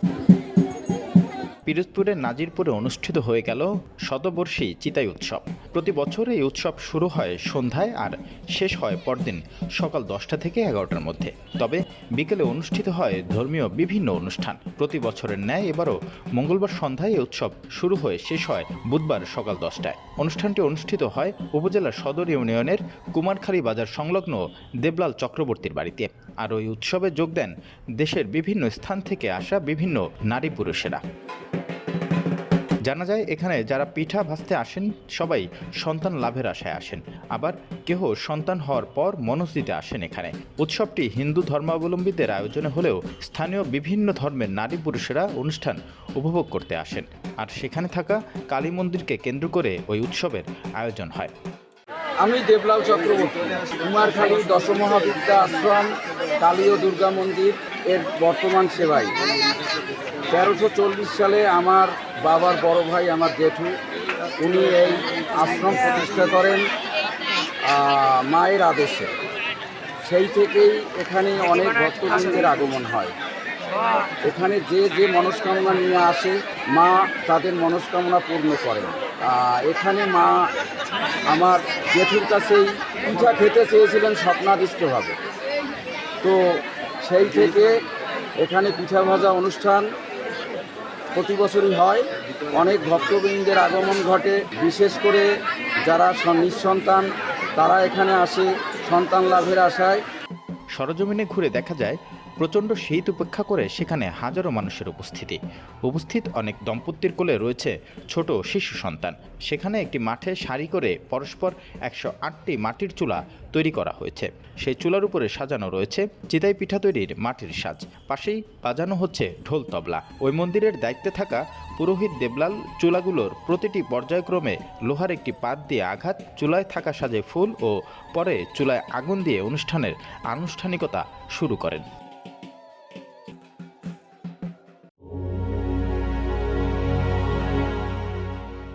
Thank you. পিরোজপুরের নাজিরপুরে অনুষ্ঠিত হয়ে গেল শতবর্ষী চিতাই উৎসব। প্রতি বছর এই উৎসব শুরু হয় সন্ধ্যায় আর শেষ হয় পরদিন সকাল দশটা থেকে এগারোটার মধ্যে। তবে বিকেলে অনুষ্ঠিত হয় ধর্মীয় বিভিন্ন অনুষ্ঠান। প্রতি বছরের ন্যায় এবারও মঙ্গলবার সন্ধ্যায় এই উৎসব শুরু হয়ে শেষ হয় বুধবার সকাল দশটায়। অনুষ্ঠানটি অনুষ্ঠিত হয় উপজেলার সদর ইউনিয়নের কুমারখালী বাজার সংলগ্ন দেবলাল চক্রবর্তীর বাড়িতে। আর ওই উৎসবে যোগ দেন দেশের বিভিন্ন স্থান থেকে আসা বিভিন্ন নারী পুরুষেরা। জানা যায়, এখানে যারা পিঠা ভাজতে আসেন, সবাই সন্তান লাভের আশায় আসেন। আবার কেহ সন্তান হওয়ার পর মনোজ দিতে আসেন এখানে। উৎসবটি হিন্দু ধর্মাবলম্বীদের আয়োজনে হলেও স্থানীয় বিভিন্ন ধর্মের নারী পুরুষেরা অনুষ্ঠান উপভোগ করতে আসেন। আর সেখানে থাকা কালী মন্দিরকে কেন্দ্র করে ওই উৎসবের আয়োজন হয়। আমি দেবলাল চক্রবর্তী কুমারখালী দশমহাবিদ্যা আশ্রম কালী ও দুর্গা মন্দির এর বর্তমান সেবাই। তেরোশো সালে আমার বাবার বড় ভাই, আমার জেঠু, উনি এই আশ্রম প্রতিষ্ঠা করেন মায়ের আদেশে। সেই থেকেই এখানে অনেক ভক্তবৃন্দের আগমন হয়। এখানে যে যে মনস্কামনা নিয়ে আসে, মা তাদের মনস্কামনা পূর্ণ করেন। এখানে মা আমার জেঠুর কাছেই পিঠা খেতে চেয়েছিলেন স্বপ্নাদিষ্টভাবে তো সেই থেকে এখানে পিঠা ভাজা অনুষ্ঠান প্রতি বছরই হয়। অনেক ভক্তবৃন্দের আগমন ঘটে। বিশেষ করে যারা নিঃসন্তান, তারা এখানে আসে সন্তান লাভের আশায়। সরজমিনে ঘুরে দেখা যায় প্রচণ্ড শীত উপেক্ষা করে সেখানে হাজারো মানুষের উপস্থিতি। উপস্থিত অনেক দম্পতির কোলে রয়েছে ছোট শিশু সন্তান। সেখানে একটি মাঠে সারি করে পরস্পর একশো আটটি মাটির চুলা তৈরি করা হয়েছে। সেই চুলার উপরে সাজানো রয়েছে চিতাই পিঠা তৈরির মাটির সাজ। পাশেই বাজানো হচ্ছে ঢোল তবলা। ওই মন্দিরের দায়িত্বে থাকা পুরোহিত দেবলাল চুলাগুলোর প্রতিটি পর্যায়ক্রমে লোহার একটি পাত দিয়ে আঘাত, চুলায় থাকা সাজে ফুল ও পরে চুলায় আগুন দিয়ে অনুষ্ঠানের আনুষ্ঠানিকতা শুরু করেন।